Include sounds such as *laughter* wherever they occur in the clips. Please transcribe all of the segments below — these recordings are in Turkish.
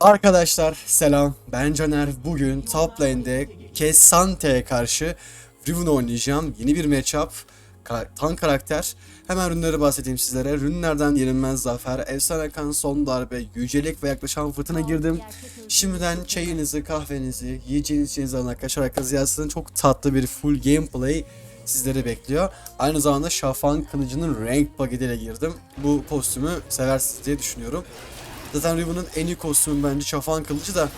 Arkadaşlar selam. Ben Caner. Bugün top lane'de Kesante'ye karşı Riven oynayacağım. Yeni bir matchup. Tank karakter. Hemen rünleri bahsedeyim sizlere. Rünlerden yenilmez zafer efsane kan son darbe yücelik ve yaklaşan fırtına girdim. Şimdiden çayınızı kahvenizi yiyeceğiniz içeceğinizi arkadaşlar arkadaşlar yazsın. Çok tatlı bir full gameplay sizleri bekliyor. Aynı zamanda Şafan Kılıcı'nın renk paketiyle girdim. Bu kostümü seversiniz diye düşünüyorum. Zaten Riven'ın en iyi kostümü bence Şafan Kılıcı da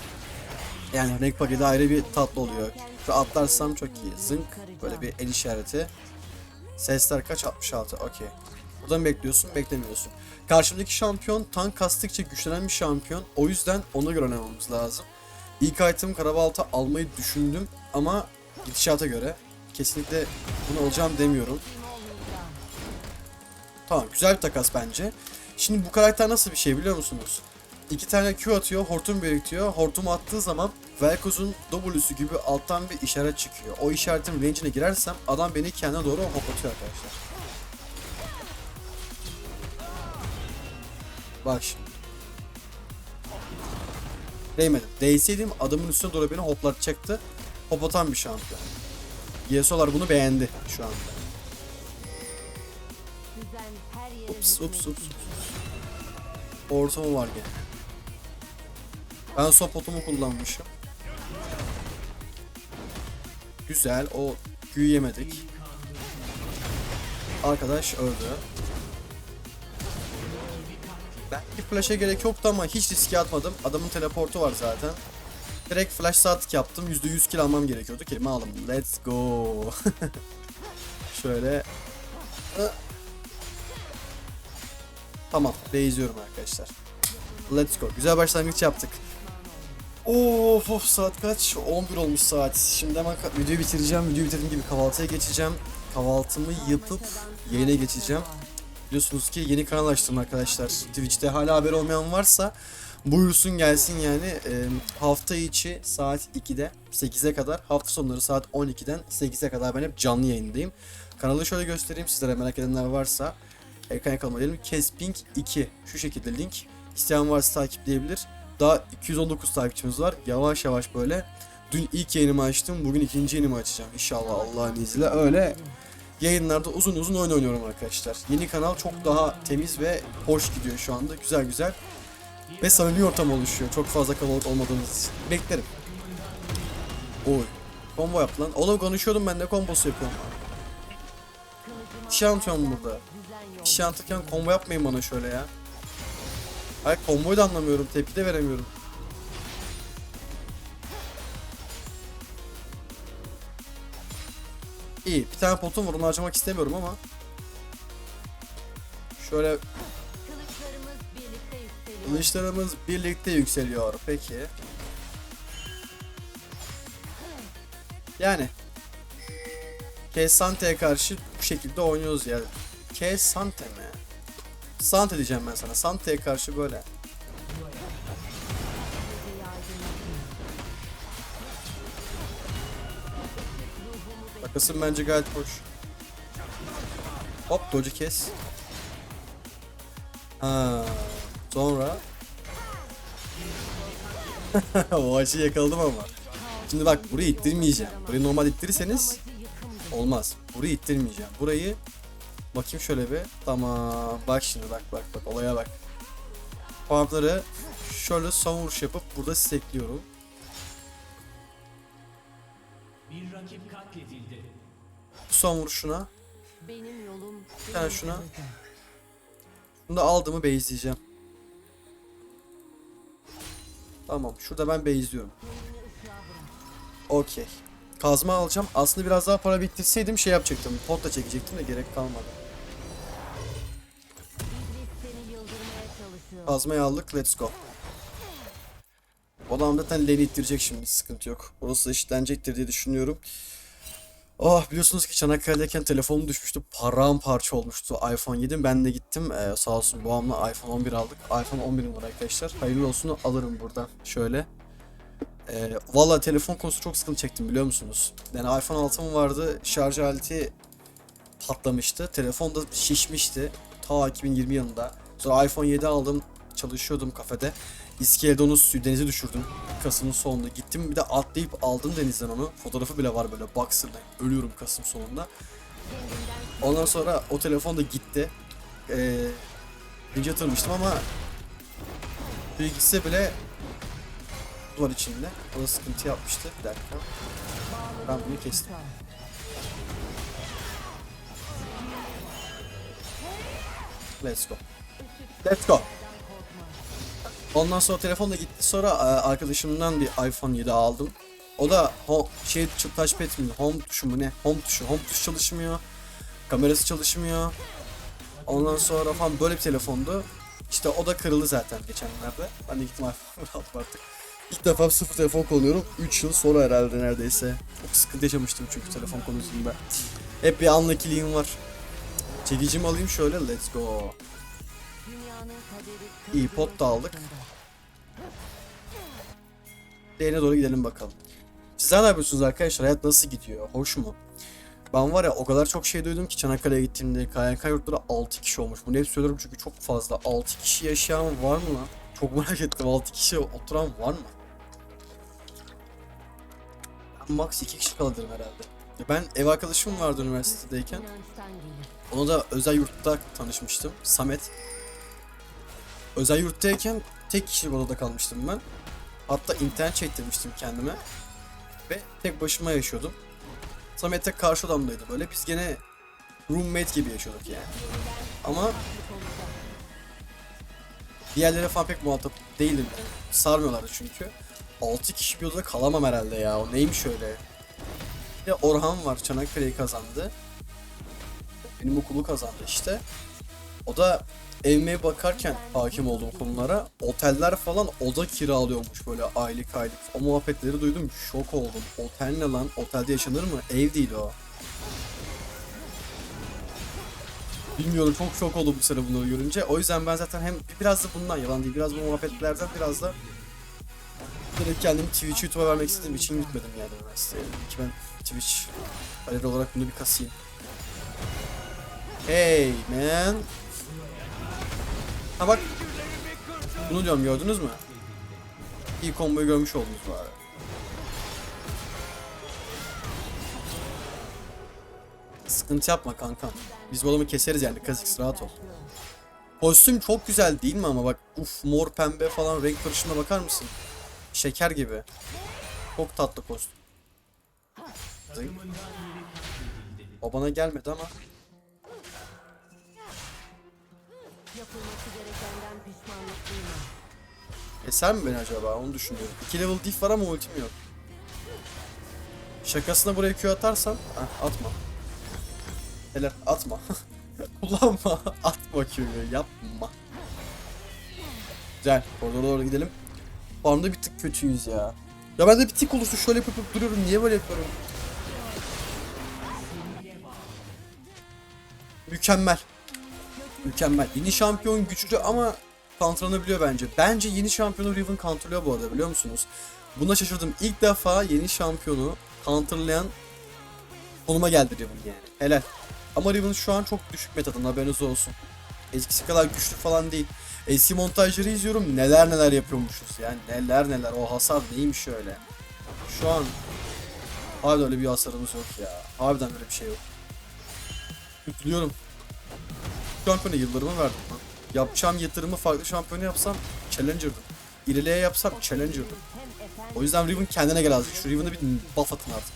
yani renk paketi ayrı bir tatlı oluyor. Şu atlarsam çok iyi. Zınk böyle bir el işareti. Sesler kaç? 66. Okey. Buradan mı bekliyorsun? Beklemiyorsun. Karşımdaki şampiyon tank kastıkça güçlenen bir şampiyon. O yüzden ona göre oynamamız lazım. İlk item karabalta almayı düşündüm ama gidişata göre kesinlikle bunu alacağım demiyorum. Tamam güzel bir takas bence. Şimdi bu karakter nasıl bir şey biliyor musunuz? İki tane Q atıyor, hortum biriktiriyor. Hortumu attığı zaman Velkoz'un W'su gibi alttan bir işaret çıkıyor. O işaretin range'ine girersem adam beni kendine doğru hoplatıyor arkadaşlar. Bak şimdi. Değmedim. Değseydim adamın üstüne doğru beni hoplatacaktı. Hoplatan bir şampiyon. Yesolar bunu beğendi şu anda. Ups ups ups. ups. Ortamı var gene. Ben sopotumu kullanmışım. Güzel. O Q'yu yemedik. Arkadaş öldü. Belki flash'a gerek yoktu ama hiç riske atmadım. Adamın teleportu var zaten. Direkt flash saatlik yaptım. %100 kill almam gerekiyordu. Kelime aldım. Let's go. *laughs* Şöyle. Tamam. Beyziyorum arkadaşlar. Let's go. Güzel başlangıç yaptık. Of of saat kaç? 11 olmuş saat. Şimdi hemen videoyu bitireceğim. Videoyu bitirdiğim gibi kahvaltıya geçeceğim. Kahvaltımı yapıp yayına geçeceğim. Biliyorsunuz ki yeni kanal açtım arkadaşlar. Twitch'te hala haber olmayan varsa buyursun gelsin yani. Ee, hafta içi saat 2'de 8'e kadar, hafta sonları saat 12'den 8'e kadar ben hep canlı yayındayım. Kanalı şöyle göstereyim sizlere merak edenler varsa. Ekran kanalıma diyelim. Kesping 2 şu şekilde link. İsteyen varsa takipleyebilir. Daha 219 takipçimiz var. Yavaş yavaş böyle. Dün ilk yayınımı açtım. Bugün ikinci yayınımı açacağım. İnşallah Allah'ın izniyle. Öyle yayınlarda uzun uzun oyun oynuyorum arkadaşlar. Yeni kanal çok daha temiz ve hoş gidiyor şu anda. Güzel güzel. Ve samimi ortam oluşuyor. Çok fazla kalabalık olmadığımız için. Beklerim. Oy. Combo yap lan. Oğlum konuşuyordum ben ne kombosu yapıyorum. Anlatıyorum burada. İşe anlatırken combo yapmayın bana şöyle ya. Hayır komboyu da anlamıyorum. Tepki de veremiyorum. İyi. Bir tane potum var. Onu harcamak istemiyorum ama. Şöyle Kılıçlarımız birlikte yükseliyor. kılıçlarımız birlikte yükseliyor. Peki. Yani. Kesante'ye karşı bu şekilde oynuyoruz yani. Kesante mi? Sante diyeceğim ben sana. Sante'ye karşı böyle. Takısın bence gayet hoş. Hop dodge'u kes. Ha, sonra *laughs* o açı yakaladım ama. Şimdi bak burayı ittirmeyeceğim. Burayı normal ittirirseniz olmaz. Burayı ittirmeyeceğim. Burayı bakayım şöyle bir. Tamam. Bak şimdi bak bak bak olaya bak. Puanları şöyle son vuruş yapıp burada stekliyorum. Bir rakip katledildi. Son vuruşuna. Benim yolum Bir tane şuna. Bunu da aldığımı base'leyeceğim. Tamam. Şurada ben base'liyorum. Okey. Kazma alacağım. Aslında biraz daha para biriktirseydim şey yapacaktım. Pot da çekecektim de gerek kalmadı. Kazmayı aldık. Let's go. O adam zaten lane'i ittirecek şimdi. Sıkıntı yok. Orası işlenecektir diye düşünüyorum. Oh biliyorsunuz ki Çanakkale'deyken telefonum düşmüştü. Paramparça olmuştu iPhone 7. Ben de gittim. Ee, sağ olsun babamla iPhone 11 aldık. iPhone 11 var arkadaşlar. Hayırlı olsun alırım buradan. Şöyle. Ee, Valla telefon konusu çok sıkıntı çektim biliyor musunuz? Yani iPhone 6'm vardı. Şarj aleti patlamıştı. Telefon da şişmişti. Ta 2020 yılında. Sonra iPhone 7 aldım. Çalışıyordum kafede. İskelede onu su- denize düşürdüm. Kasım'ın sonunda. Gittim bir de atlayıp aldım denizden onu. Fotoğrafı bile var böyle boxer'la. Ölüyorum Kasım sonunda. Ondan sonra o telefon da gitti. Ee, birinci yatırmıştım ama bilgisi bile var içinde. O da sıkıntı yapmıştı. Bir dakika. Ben bunu kestim. Let's go. Let's go. Ondan sonra telefon da gitti. Sonra e, arkadaşımdan bir iPhone 7 aldım. O da ho, şey touchpad mi? Home tuşu mu ne? Home tuşu. Home tuşu çalışmıyor. Kamerası çalışmıyor. Ondan sonra falan böyle bir telefondu. İşte o da kırıldı zaten geçenlerde. Ben de gittim iPhone *laughs* aldım artık. İlk defa sıfır telefon kullanıyorum. 3 yıl sonra herhalde neredeyse. Çok sıkıntı yaşamıştım çünkü telefon konusunda. Hep bir anlakiliğim var. Çekicimi alayım şöyle let's go. İyi pot da aldık. Değerine doğru gidelim bakalım. Sizler ne yapıyorsunuz arkadaşlar? Hayat nasıl gidiyor? Hoş mu? Ben var ya o kadar çok şey duydum ki Çanakkale'ye gittiğimde KYK yurtları 6 kişi olmuş. Bunu hep söylüyorum çünkü çok fazla. 6 kişi yaşayan var mı? Çok merak ettim. 6 kişi oturan var mı? Ben max 2 kişi kalırım herhalde. Ben ev arkadaşım vardı üniversitedeyken. Ona da özel yurtta tanışmıştım. Samet. Özel yurttayken tek kişilik odada kalmıştım ben. Hatta internet çektirmiştim kendime. Ve tek başıma yaşıyordum. Samet de karşı odamdaydı böyle. Biz gene roommate gibi yaşıyorduk yani. Ama diğerlere falan pek muhatap değildim yani. Sarmıyorlardı çünkü. 6 kişi bir odada kalamam herhalde ya. O neymiş öyle. Bir de Orhan var. Çanakkale'yi kazandı benim okulu kazandı işte. O da evime bakarken hakim olduğum konulara oteller falan oda kiralıyormuş böyle aylık aylık. O muhabbetleri duydum şok oldum. Otel ne lan? Otelde yaşanır mı? Ev değil o. Bilmiyorum çok şok oldum bu sene bunları görünce. O yüzden ben zaten hem biraz da bundan yalan değil biraz bu muhabbetlerden biraz da direkt kendimi Twitch YouTube'a vermek istediğim için gitmedim yani üniversiteye. Ki ben Twitch kariyer olarak bunu bir kasayım. Hey man. Ha bak. Bunu diyorum gördünüz mü? İyi komboyu görmüş oldunuz bari. Sıkıntı yapma kankam. Biz bu adamı keseriz yani Kazix rahat ol. Kostüm çok güzel değil mi ama bak uf mor pembe falan renk karışımına bakar mısın? Şeker gibi. Çok tatlı kostüm. Zing. O bana gelmedi ama Duyma. Eser mi beni acaba onu düşünüyorum. 2 level diff var ama ultim yok. Şakasına buraya Q atarsan Heh, atma. Helal atma. *laughs* Kullanma. *laughs* Atma Q'yu yapma. Güzel. Koridora doğru gidelim. Farmda bir tık kötüyüz ya. Ya ben de bir tık olursa şöyle yapıp yapıp duruyorum. Niye böyle yapıyorum? Mükemmel. Mükemmel. Yeni şampiyon güçlü ama counterlanabiliyor bence. Bence yeni şampiyonu Riven counterlıyor bu arada biliyor musunuz? Buna şaşırdım. İlk defa yeni şampiyonu counterlayan konuma geldi Riven yani. Helal. Ama Riven şu an çok düşük metadan haberiniz olsun. Eskisi kadar güçlü falan değil. Eski montajları izliyorum neler neler yapıyormuşuz yani neler neler o hasar neymiş öyle. Şu an harbiden öyle bir hasarımız yok ya. Harbiden böyle bir şey yok. Üzülüyorum. Şampiyona yıllarımı verdim lan. Yapacağım yatırımı farklı şampiyona yapsam Challenger'dım. İriliğe yapsam Challenger'dım. O yüzden Riven kendine gel azıcık. Şu Riven'a bir buff atın artık.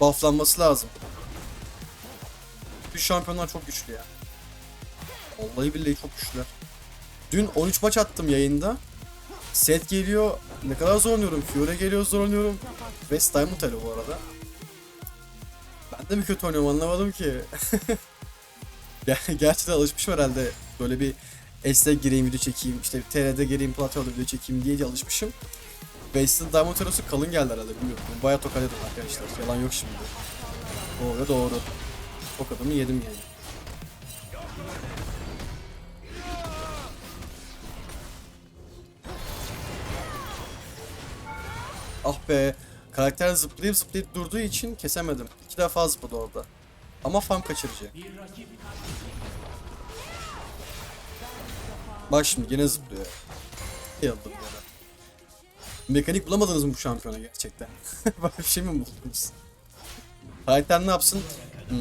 Bufflanması lazım. Bu şampiyonlar çok güçlü ya. Vallahi billahi çok güçlüler. Dün 13 maç attım yayında. Set geliyor. Ne kadar zorlanıyorum. Fiora geliyor zorlanıyorum. West Diamond bu arada. Ben de mi kötü oynuyorum anlamadım ki. *laughs* Ger- Gerçekten alışmışım herhalde. Böyle bir S'de gireyim video çekeyim. işte TR'de gireyim platformda video çekeyim diye alışmışım. West'in Diamond Elo'su kalın geldi herhalde bilmiyorum. Bayağı tokat yedim arkadaşlar. Yalan yok şimdi. Doğru doğru. Tokadımı yedim yani. Ah be. Karakter zıplayıp zıplayıp durduğu için kesemedim. İki defa zıpladı orada. Ama farm rakip Bak şimdi gene zıplıyor. Yıldım ya. Mekanik bulamadınız mı bu şampiyona gerçekten? *laughs* Böyle bir şey mi buldunuz? Karakter ne yapsın? Hmm.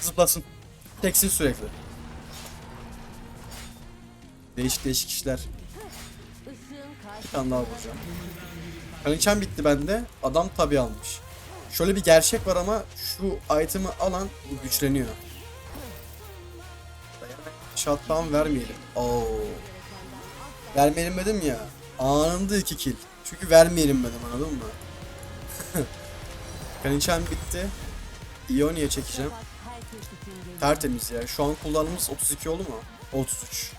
Zıplasın. Teksin sürekli. Değişik değişik işler. Bir tane daha vuracağım. Kraliçem bitti bende. Adam tabi almış. Şöyle bir gerçek var ama şu item'ı alan güçleniyor. Shutdown vermeyelim. Oo. Vermeyelim dedim ya. Anında iki kill. Çünkü vermeyelim dedim anladın mı? *laughs* Kraliçem bitti. Ionia çekeceğim. Tertemiz ya. Şu an kullandığımız 32 oldu mu? 33.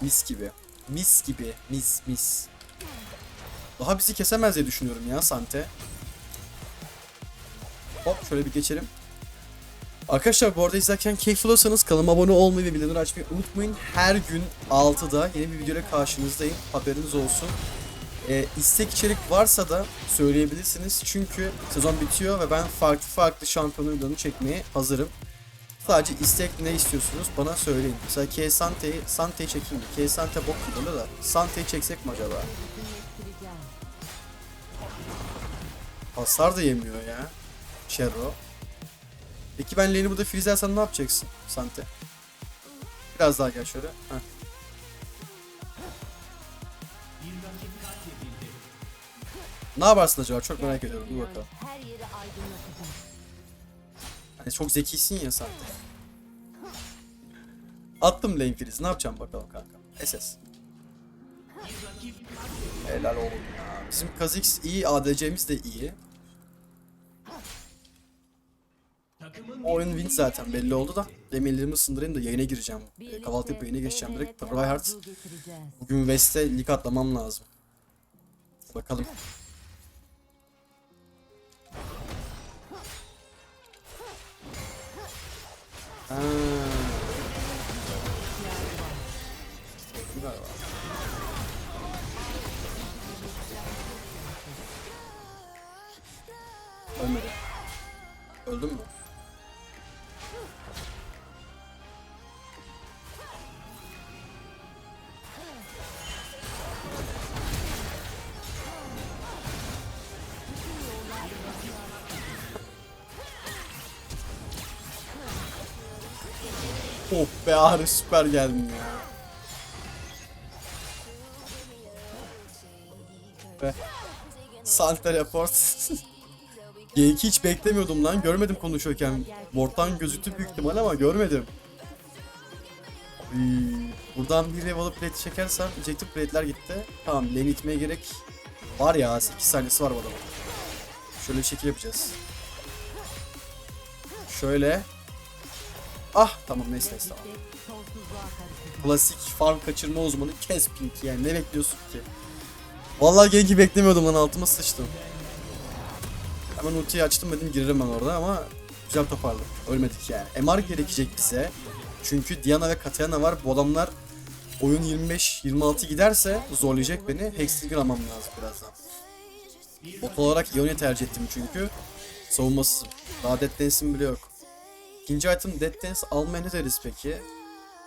Mis gibi. Mis gibi. Mis mis. Daha bizi kesemez diye düşünüyorum ya Sante. Hop şöyle bir geçelim. Arkadaşlar bu arada izlerken keyif alıyorsanız kanalıma abone olmayı ve bildirimleri açmayı unutmayın. Her gün 6'da yeni bir videoyla karşınızdayım. Haberiniz olsun. Ee, istek içerik varsa da söyleyebilirsiniz. Çünkü sezon bitiyor ve ben farklı farklı şampiyon videolarını çekmeye hazırım. Sadece istek ne istiyorsunuz bana söyleyin. Mesela K Sante'yi Sante'yi çekeyim mi? K Sante bok öyle da. Sante'yi çeksek mi acaba? Hasar da yemiyor ya. Sherro. Peki ben lane'i burada freezersem ne yapacaksın Sante? Biraz daha gel şöyle. Heh. Ne yaparsın acaba? Çok merak ediyorum. Dur bakalım. Hani çok zekisin ya Sante. Attım lane freeze. Ne yapacağım bakalım kanka. SS. Helal oğlum ya. Bizim Kha'Zix iyi, ADC'miz de iyi. Oyun win zaten belli oldu da. Demirlerimi ısındırayım da yayına gireceğim. E, kahvaltı yapıp yayına geçeceğim direkt. Ordu getireceğiz. Bugün West'e lig atlamam lazım. Bakalım. Ha. Ölmedi. Öldün mü? Oh be Ağrı süper geldin ya. Be. Sun teleport. G2 hiç beklemiyordum lan. Görmedim konuşurken. Ward'dan gözüktü büyük ihtimal ama görmedim. Ay, buradan bir level plate çekersem ejective plate'ler gitti. Tamam lane itmeye gerek var ya 8 saniyesi var bu adamın. Şöyle bir şekil yapacağız. Şöyle. Ah tamam neyse neyse tamam. Klasik farm kaçırma uzmanı Kespink yani ne bekliyorsun ki? Vallahi genki beklemiyordum lan altıma sıçtım. Hemen ultiyi açtım dedim girerim ben orada ama güzel toparladık. Ölmedik yani. MR gerekecek bize. Çünkü Diana ve Katarina var. Bu adamlar oyun 25-26 giderse zorlayacak beni. Hextrigger almam lazım birazdan. Bot olarak Ionia tercih ettim çünkü. Savunmasızım. Daha Dead bile yok. İkinci item Dead Dance almaya ne deriz peki?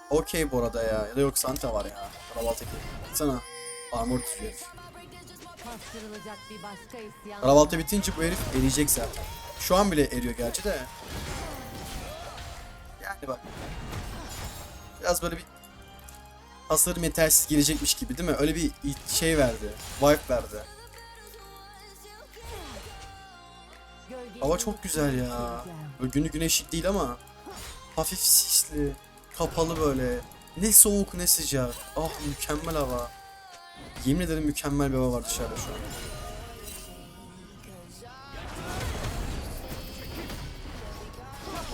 Okey bu arada ya. Ya da yok Santa var ya. Karabaltaki. Baksana. Armor tutuyor herif. Karabalta bitince bu herif eriyecek zaten. Şu an bile eriyor gerçi de. Yani bak. Biraz böyle bir hasarım yetersiz gelecekmiş gibi değil mi? Öyle bir şey verdi. Vibe verdi. Hava çok güzel ya. Böyle günü güneşlik değil ama hafif sisli, kapalı böyle. Ne soğuk ne sıcak. Ah mükemmel hava. Yemin ederim mükemmel bir hava var dışarıda şu an.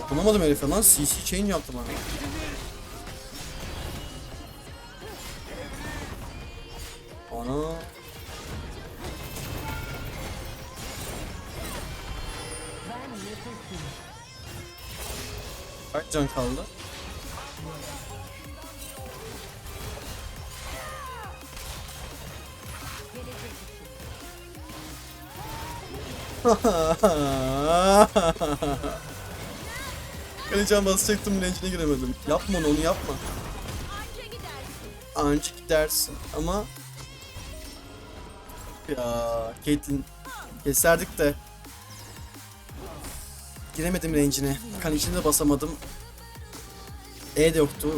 Dokunamadım herife lan. CC change yaptı bana. Ana. Kaç can kaldı? *laughs* Kaleciğim basacaktım range'ine giremedim. Yapma onu yapma. anca gidersin ama ya Caitlyn keserdik de giremedim range'ine. Kan içinde de basamadım. E de yoktu.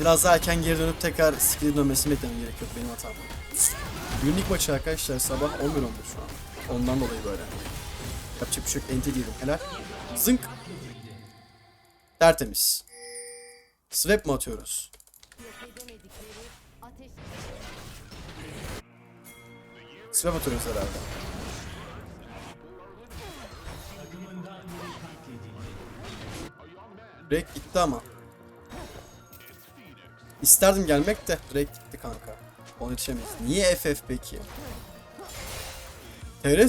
Biraz daha erken geri dönüp tekrar skill'e dönmesini beklemem gerekiyor benim hatam. Günlük maçı arkadaşlar sabah 11.11 şu an. Ondan dolayı böyle. Yapacak bir şey yok. Enti diyelim. Helal. Zınk. Tertemiz. Swap mı atıyoruz? Yok Swap atıyoruz herhalde. Drake gitti ama. İsterdim gelmek de Drake gitti kanka. Onu yetişemeyiz. Niye FF peki? TR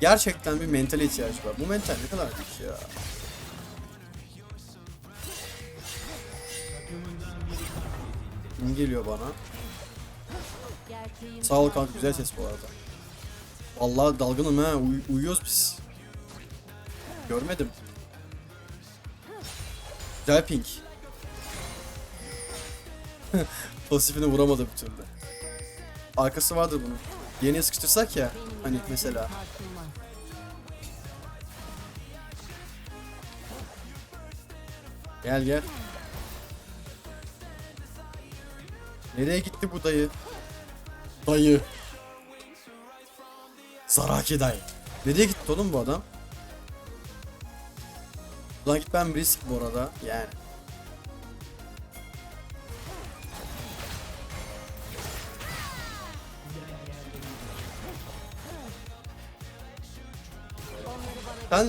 gerçekten bir mentale ihtiyacı var. Bu mental ne kadar büyük ya. Geliyor bana? Sağ ol kanka güzel ses bu arada. Vallahi dalgınım ha uy- uyuyoruz biz. Görmedim. Güzel pink. Pasifini vuramadı bir türlü. Arkası vardır bunun. Yeniye sıkıştırsak ya hani mesela. Gel gel. Nereye gitti bu dayı? Dayı. Zaraki dayı. Nereye gitti oğlum bu adam? Ulan git ben risk bu arada yani. Ben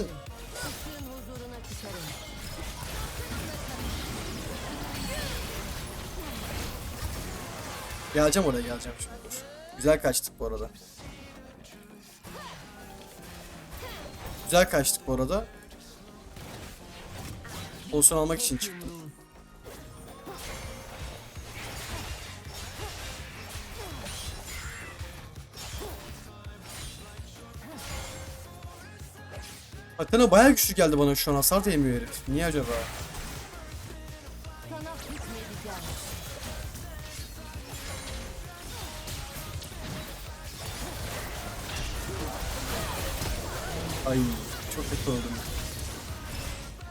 geleceğim oraya geleceğim şimdi dur. Güzel kaçtık bu arada. Güzel kaçtık bu arada. Pozisyon almak için çıktım. Athena bayağı güçlü geldi bana şu an hasar da yemiyor herif. Niye acaba? Ay çok kötü oldum.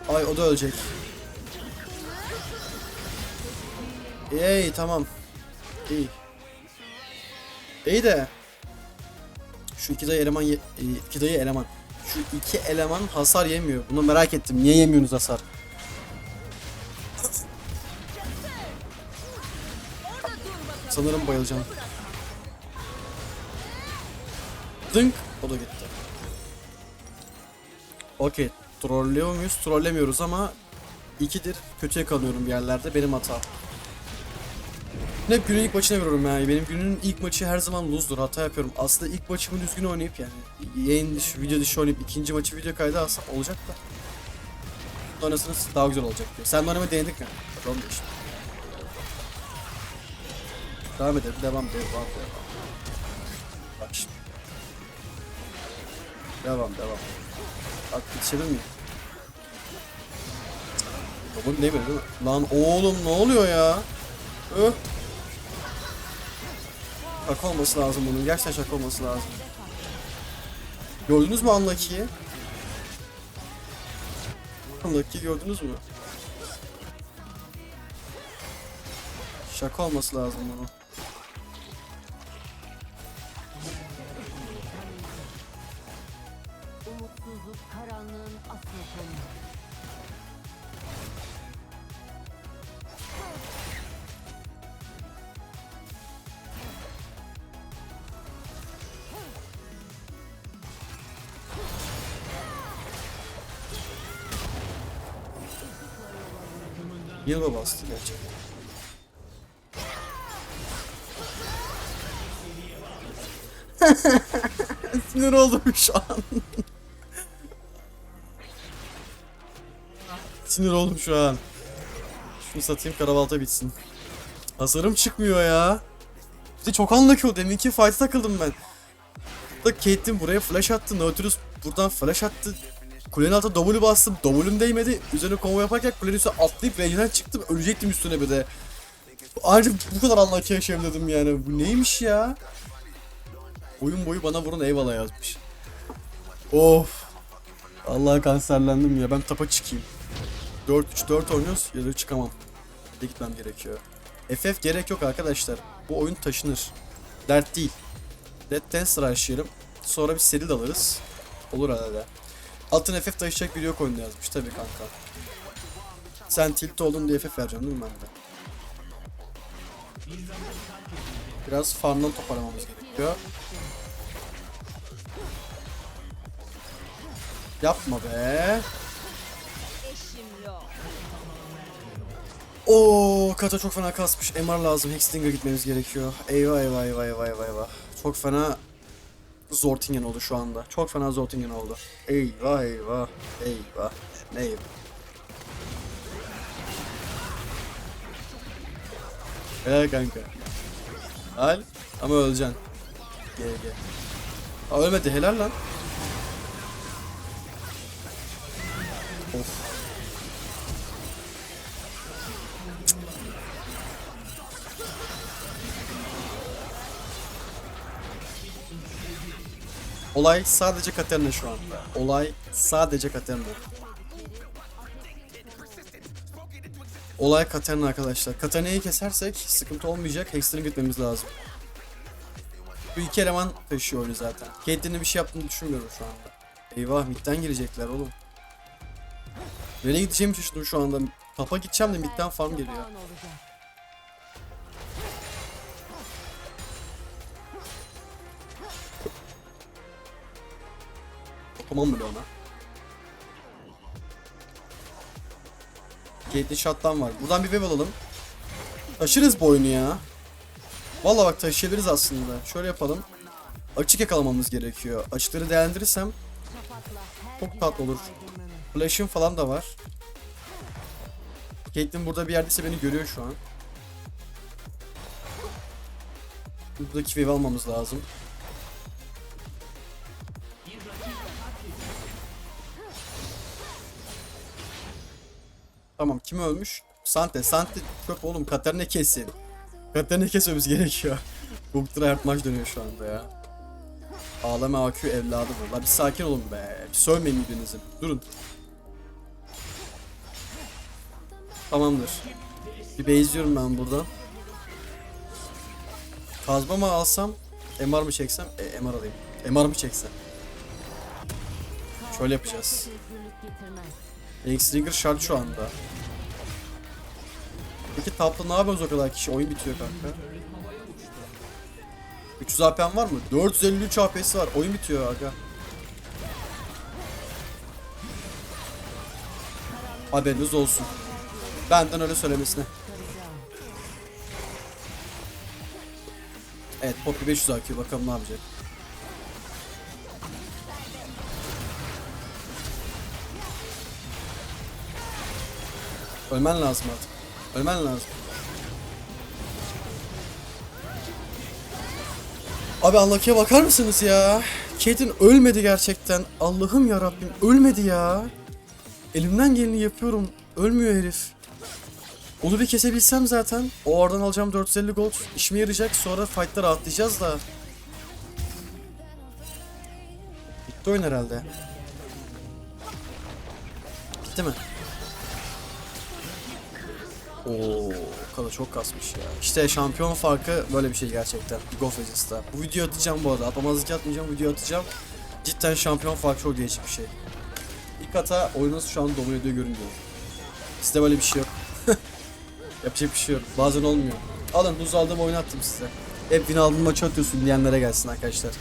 Ay o da ölecek. Ey tamam. İyi. İyi de şu iki dayı eleman e, iki dayı eleman. Şu iki eleman hasar yemiyor. Bunu merak ettim. Niye yemiyorsunuz hasar? Sanırım bayılacağım. Dınk. O da gitti. Okey. Trollüyor muyuz? Trollemiyoruz ama ikidir. Kötüye kalıyorum bir yerlerde. Benim hata. Hep günün ilk maçına veriyorum yani. Benim günün ilk maçı her zaman lose'dur. Hata yapıyorum. Aslında ilk maçımı düzgün oynayıp yani yayın dışı, video dışı oynayıp ikinci maçı video kaydı alsam olacak da. Sonrasında daha güzel olacak diyor. Sen de oynamayı denedik mi? Bakalım işte. Devam edelim. Devam, devam, devam. Bak şimdi. Devam, devam. Bak yetişebilir miyim? Mi değil mi? Lan oğlum ne oluyor ya? Öh. Şaka olması lazım bunun. Gerçekten şaka olması lazım. Gördünüz mü Unlucky'yi? Unlucky'yi gördünüz mü? Şaka olması lazım bunun. Yılma bastı gerçekten. *laughs* Sinir oldum şu an. Sinir oldum şu an. Şunu satayım karabalta bitsin. Hasarım çıkmıyor ya. Bir de çok unlucky oldu. Deminki fight'a takıldım ben. Da Caitlyn buraya flash attı. Nautilus buradan flash attı. Kulenin altına W bastım. W'm değmedi. Üzerine combo yaparken kulenin üstüne atlayıp range'den çıktım. Ölecektim üstüne bir de. Ancak bu kadar anlaki yaşayayım dedim yani. Bu neymiş ya? Oyun boyu bana vurun eyvallah yazmış. Of. Allah kanserlendim ya. Ben tapa çıkayım. 4-3-4 oynuyoruz ya da çıkamam. Bir gitmem gerekiyor. FF gerek yok arkadaşlar. Bu oyun taşınır. Dert değil. Dead Dance rushlayalım. Sonra bir seri alırız. Olur herhalde. Altın FF taşıyacak biri yok oyunda yazmış tabii kanka. Sen tilt oldun diye FF vereceğim değil mi ben de? Biraz farmdan toparlamamız gerekiyor. Yapma be. Oo, kata çok fena kasmış. MR lazım. Hexlinger'a gitmemiz gerekiyor. Eyvah eyvah eyvah eyvah eyvah. Çok fena Zortingen oldu şu anda. Çok fena Zortingen oldu. Eyvah eyvah. Eyvah. Eyvah. Helal kanka. Al. Ama öleceksin. GG. Aa ölmedi helal lan. Olay sadece Katerina şu anda. Olay sadece Katerina. Olay Katerina arkadaşlar. Katerina'yı kesersek sıkıntı olmayacak. Hexter'ın gitmemiz lazım. Bu iki eleman taşıyor oyunu zaten. Caitlyn'in bir şey yaptığını düşünmüyorum şu anda. Eyvah midden girecekler oğlum. Nereye gideceğimi şaşırdım şu anda. Tapa gideceğim de midden farm geliyor. Tamam bile ona. Caitlyn shot'tan var. Buradan bir wave alalım. Taşırız bu oyunu ya. Vallahi bak taşıyabiliriz aslında. Şöyle yapalım. Açık yakalamamız gerekiyor. Açıkları değerlendirirsem Çok tatlı olur. Flash'ım falan da var. Caitlyn burada bir yerdeyse beni görüyor şu an. Buradaki wave almamız lazım. Tamam kim ölmüş? Sante. Sante çöp oğlum. Katarina kesin. Katarina kesmemiz gerekiyor. *laughs* Gugtra Ertmaç dönüyor şu anda ya. Ağlama AQ evladı bu. La bir sakin olun be. Bir sövmeyin birbirinizi. Durun. Tamamdır. Bir base'liyorum ben buradan. Kazma mı alsam? MR mı çeksem? E, MR alayım. MR mı çeksem? Şöyle yapacağız. X-Trigger şart şu anda. Peki tapta ne yapıyoruz o kadar kişi? Oyun bitiyor kanka. 300 AP'm var mı? 453 AP'si var. Oyun bitiyor aga. Haberiniz olsun. Benden öyle söylemesine. Evet Poppy 500 AQ bakalım ne yapacak. Ölmen lazım artık. Ölmen lazım. Abi Unlucky'e bakar mısınız ya? Caitlyn ölmedi gerçekten. Allah'ım ya Rabbim ölmedi ya. Elimden geleni yapıyorum. Ölmüyor herif. Onu bir kesebilsem zaten o oradan alacağım 450 gold işime yarayacak sonra fight'ta rahatlayacağız da. Bitti oyun herhalde. Bitti mi? Oo, Kala çok kasmış ya. İşte şampiyon farkı böyle bir şey gerçekten. League of. Bu videoyu atacağım bu arada. Atmamazlık yapmayacağım. Video atacağım. Cidden şampiyon farkı çok değişik bir şey. İlk hata oyunuz şu an domine ediyor görünüyor. Sizde böyle bir şey yok. *laughs* Yapacak bir şey yok. Bazen olmuyor. Alın buz aldığım oyunu attım size. Hep win aldığım maçı atıyorsun diyenlere gelsin arkadaşlar.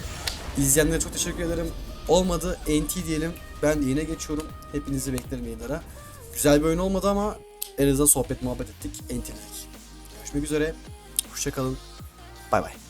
İzleyenlere çok teşekkür ederim. Olmadı NT diyelim. Ben yine geçiyorum. Hepinizi beklerim yayınlara. Güzel bir oyun olmadı ama en azından sohbet muhabbet ettik. NT dedik. Görüşmek üzere. Hoşçakalın. Bay bay.